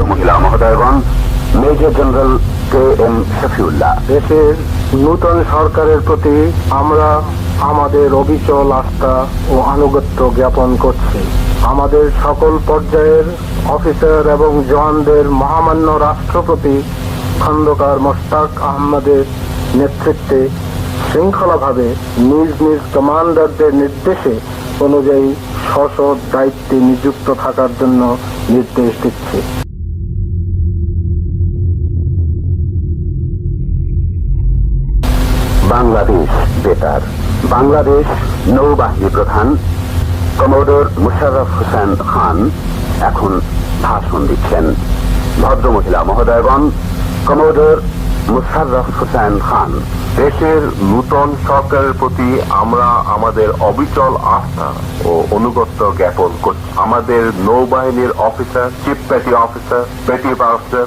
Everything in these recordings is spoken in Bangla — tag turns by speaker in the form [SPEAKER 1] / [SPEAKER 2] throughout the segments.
[SPEAKER 1] মহোদয়গণ, major general K M Shafiullah.
[SPEAKER 2] দেশের নূতন সরকারের প্রতি আমরা আমাদের অবিচল আস্থা ও আনুগত্য জ্ঞাপন করছি। আমাদের সকল পর্যায়ের অফিসার এবং জওয়ানদের মহামান্য রাষ্ট্রপতি খন্দকার মোশতাক আহমদের নেতৃত্বে শৃঙ্খলাভাবে নিজ নিজ কমান্ডারদের নির্দেশে অনুযায়ী স্ব দায়িত্বে নিযুক্ত থাকার জন্য নির্দেশ দিচ্ছি।
[SPEAKER 1] বাংলাদেশ বেতার। বাংলাদেশ নৌবাহিনী প্রধান কমোডোর মুশাররফ হোসেন খান এখন ভাষণ দিচ্ছেন। ভদ্রমহিলা মহোদয়গণ, কমোডোর মুশাররফ হোসেন খান,
[SPEAKER 3] দেশের নূতন সরকারের প্রতি আমরা আমাদের অবিচল আস্থা ও অনুগত্য জ্ঞাপন করছি। আমাদের নৌবাহিনীর officer chief petty officer petty officer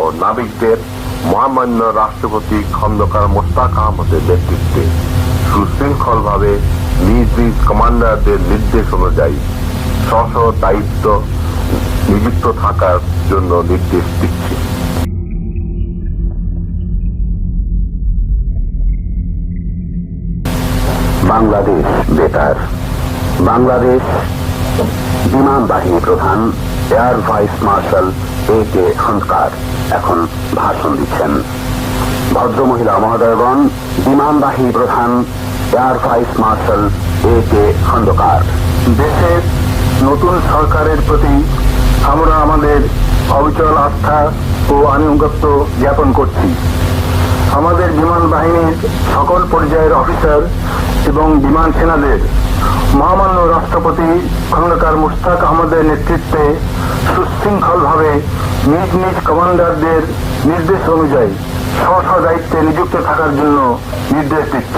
[SPEAKER 3] ও নাবিকদের মহামান্য রাষ্ট্রপতি খন্দকার মোস্তাক আহমদের নেতৃত্বে সুশৃঙ্খলভাবে নিজ নিজ কমান্ডারদের নির্দেশ অনুযায়ী স্ব দায়িত্ব নিযুক্ত থাকার জন্য নির্দেশ দিচ্ছি।
[SPEAKER 1] বাংলাদেশ বেতার। বাংলাদেশ বিমান বাহিনী প্রধান air vice marshal A K Khandaker এখন ভাষণ দিচ্ছেন। ভদ্রমহিলা মহোদয়গণ, বিমানবাহী প্রধান air vice marshal A K Khandaker
[SPEAKER 2] দেশের নতুন সরকারের প্রতি আমরা আমাদের অবিচল আস্থা ও আনুগত্য জ্ঞাপন করছি। আমাদের বিমান বাহিনীর সকল পর্যায়ের অফিসার এবং বিমান সেনাদের, মহামান্য রাষ্ট্রপতি খন্দকার মুশতাক আহমদের নেতৃত্বে সুশৃঙ্খলভাবে নিজ নিজ কমান্ডারদের নির্দেশ অনুযায়ী স্ব দায়িত্বে নিযুক্ত থাকার জন্য নির্দেশ দিচ্ছি।